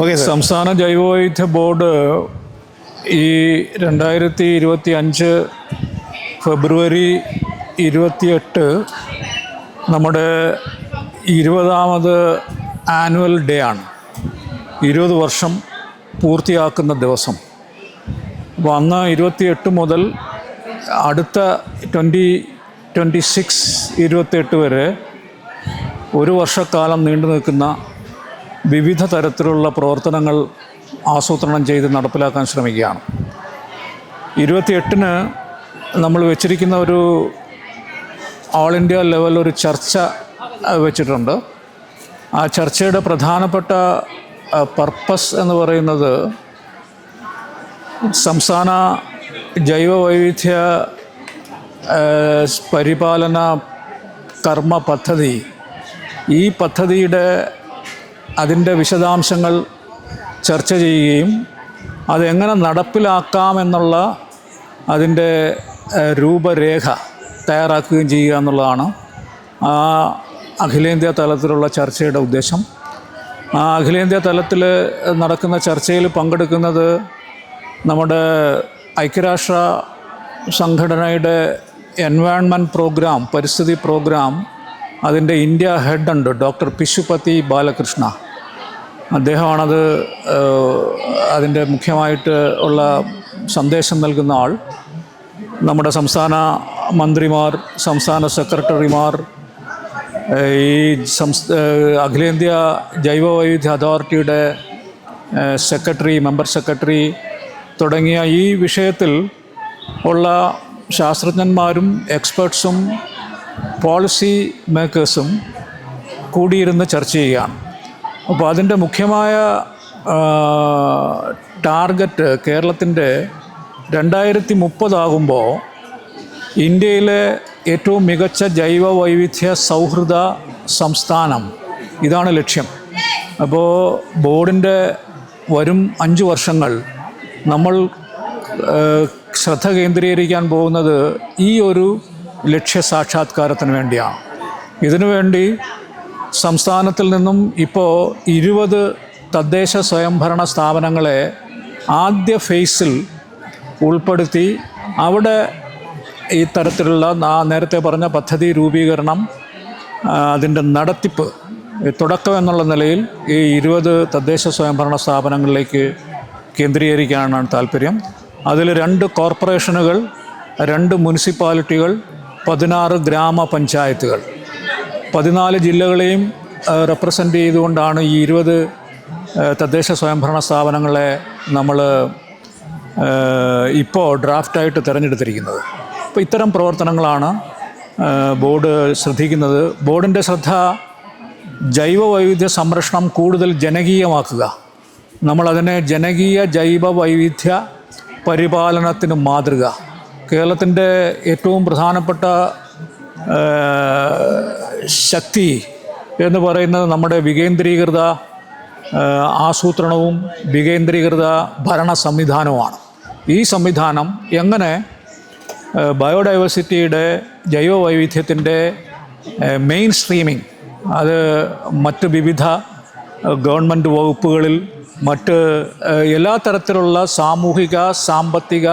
സംസ്ഥാന ജൈവവൈവിധ്യ ബോർഡ് ഈ രണ്ടായിരത്തി ഇരുപത്തി അഞ്ച് ഫെബ്രുവരി ഇരുപത്തിയെട്ട് നമ്മുടെ ഇരുപതാമത് ആനുവൽ ഡേ ആണ്. ഇരുപത് വർഷം പൂർത്തിയാക്കുന്ന ദിവസം. അപ്പോൾ അന്ന് ഇരുപത്തിയെട്ട് മുതൽ അടുത്ത ട്വന്റി ട്വന്റി സിക്സ് ഇരുപത്തിയെട്ട് വരെ ഒരു വർഷക്കാലം നീണ്ടു നിൽക്കുന്ന വിവിധ തരത്തിലുള്ള പ്രവർത്തനങ്ങൾ ആസൂത്രണം ചെയ്ത് നടപ്പിലാക്കാൻ ശ്രമിക്കുകയാണ്. ഇരുപത്തിയെട്ടിന് നമ്മൾ വെച്ചിരിക്കുന്ന ഒരു ഓൾ ഇന്ത്യ ലെവൽ ഒരു ചർച്ച വെച്ചിട്ടുണ്ട്. ആ ചർച്ചയുടെ പ്രധാനപ്പെട്ട പർപ്പസ് എന്ന് പറയുന്നത് സംസ്ഥാന ജൈവ വൈവിധ്യ പരിപാലന കർമ്മ പദ്ധതി. ഈ പദ്ധതിയുടെ അതിന്റെ വിശദാംശങ്ങൾ ചർച്ച ചെയ്യുകയും അതെങ്ങനെ നടപ്പിലാക്കാമെന്നുള്ള അതിന്റെ രൂപരേഖ തയ്യാറാക്കുകയും ചെയ്യുക എന്നുള്ളതാണ് ആ അഖിലേന്ത്യാ തലത്തിലുള്ള ചർച്ചയുടെ ഉദ്ദേശം. ആ അഖിലേന്ത്യാ തലത്തിൽ നടക്കുന്ന ചർച്ചയിൽ പങ്കെടുക്കുന്നത് നമ്മുടെ ഐക്യരാഷ്ട്ര സംഘടനയുടെ എൻവയോൺമെന്റ് പ്രോഗ്രാം പരിസ്ഥിതി പ്രോഗ്രാം അതിന്റെ ഇന്ത്യ ഹെഡ് ഉണ്ട് ഡോക്ടർ പിശുപതി ബാലകൃഷ്ണ. അദ്ദേഹമാണത് അതിന്റെ മുഖ്യമായിട്ട് ഉള്ള സന്ദേശം നൽകുന്ന ആൾ. നമ്മുടെ സംസ്ഥാന മന്ത്രിമാർ സംസ്ഥാന സെക്രട്ടറിമാർ ഈ സംസ് അഖിലേന്ത്യാ ജൈവവൈവിധ്യ അതോറിറ്റിയുടെ സെക്രട്ടറി മെമ്പർ സെക്രട്ടറി തുടങ്ങിയ ഈ വിഷയത്തിൽ ഉള്ള ശാസ്ത്രജ്ഞന്മാരും എക്സ്പേർട്സും പോളിസി മേക്കേഴ്സും കൂടിയിരുന്ന് ചർച്ച ചെയ്യുകയാണ്. അപ്പോൾ അതിന്റെ മുഖ്യമായ ടാർഗറ്റ് കേരളത്തിന്റെ രണ്ടായിരത്തി മുപ്പതാകുമ്പോൾ ഇന്ത്യയിലെ ഏറ്റവും മികച്ച ജൈവ വൈവിധ്യ സൗഹൃദ സംസ്ഥാനം ഇതാണ് ലക്ഷ്യം. അപ്പോൾ ബോർഡിന്റെ വരും അഞ്ച് വർഷങ്ങൾ നമ്മൾ ശ്രദ്ധ കേന്ദ്രീകരിക്കാൻ പോകുന്നത് ഈ ഒരു ലക്ഷ്യ സാക്ഷാത്കാരത്തിന് വേണ്ടിയാണ് ഇതിനുവേണ്ടി സംസ്ഥാനത്തിൽ നിന്നും ഇപ്പോൾ ഇരുപത് തദ്ദേശ സ്വയംഭരണ സ്ഥാപനങ്ങളെ ആദ്യ ഫേസിൽ ഉൾപ്പെടുത്തി അവിടെ ഈ തരത്തിലുള്ള നേരത്തെ പറഞ്ഞ പദ്ധതി രൂപീകരണം അതിന്റെ നടത്തിപ്പ് തുടക്കം എന്നുള്ള നിലയിൽ ഈ ഇരുപത് തദ്ദേശ സ്വയംഭരണ സ്ഥാപനങ്ങളിലേക്ക് കേന്ദ്രീകരിക്കാനാണ് താല്പര്യം. അതിൽ രണ്ട് കോർപ്പറേഷനുകൾ രണ്ട് മുനിസിപ്പാലിറ്റികൾ പതിനാറ് ഗ്രാമപഞ്ചായത്തുകൾ. പതിനാല് ജില്ലകളെയും റെപ്രസെന്റ് ചെയ്തുകൊണ്ടാണ് ഈ ഇരുപത് തദ്ദേശ സ്വയംഭരണ സ്ഥാപനങ്ങളെ നമ്മൾ ഇപ്പോൾ ഡ്രാഫ്റ്റായിട്ട് തിരഞ്ഞെടുത്തിരിക്കുന്നത്. അപ്പോൾ ഇത്തരം പ്രവർത്തനങ്ങളാണ് ബോർഡ് ശ്രദ്ധിക്കുന്നത്. ബോർഡിന്റെ ശ്രദ്ധ ജൈവ വൈവിധ്യ സംരക്ഷണം കൂടുതൽ ജനകീയമാക്കുക. നമ്മളതിനെ ജനകീയ ജൈവ വൈവിധ്യ പരിപാലനത്തിന് മാതൃക. കേരളത്തിന്റെ ഏറ്റവും പ്രധാനപ്പെട്ട ശക്തി എന്ന് പറയുന്നത് നമ്മുടെ വികേന്ദ്രീകൃത ആസൂത്രണവും വികേന്ദ്രീകൃത ഭരണ സംവിധാനവുമാണ്. ഈ സംവിധാനം എങ്ങനെ ബയോഡൈവേഴ്സിറ്റിയുടെ ജൈവ വൈവിധ്യത്തിന്റെ മെയിൻ സ്ട്രീമിംഗ് അത് മറ്റ് വിവിധ ഗവൺമെന്റ് വകുപ്പുകളിൽ മറ്റ് എല്ലാ തരത്തിലുള്ള സാമൂഹിക സാമ്പത്തിക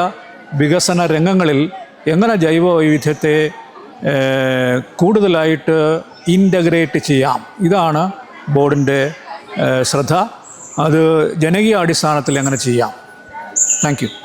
വികസന രംഗങ്ങളിൽ എങ്ങനെ ജൈവ വൈവിധ്യത്തെ കൂടുതലായിട്ട് ഇന്റഗ്രേറ്റ് ചെയ്യാം? ഇതാണ് ബോർഡിന്റെ ശ്രദ്ധ. അത് ജനകീയ അടിസ്ഥാനത്തിൽ എങ്ങനെ ചെയ്യാം? താങ്ക്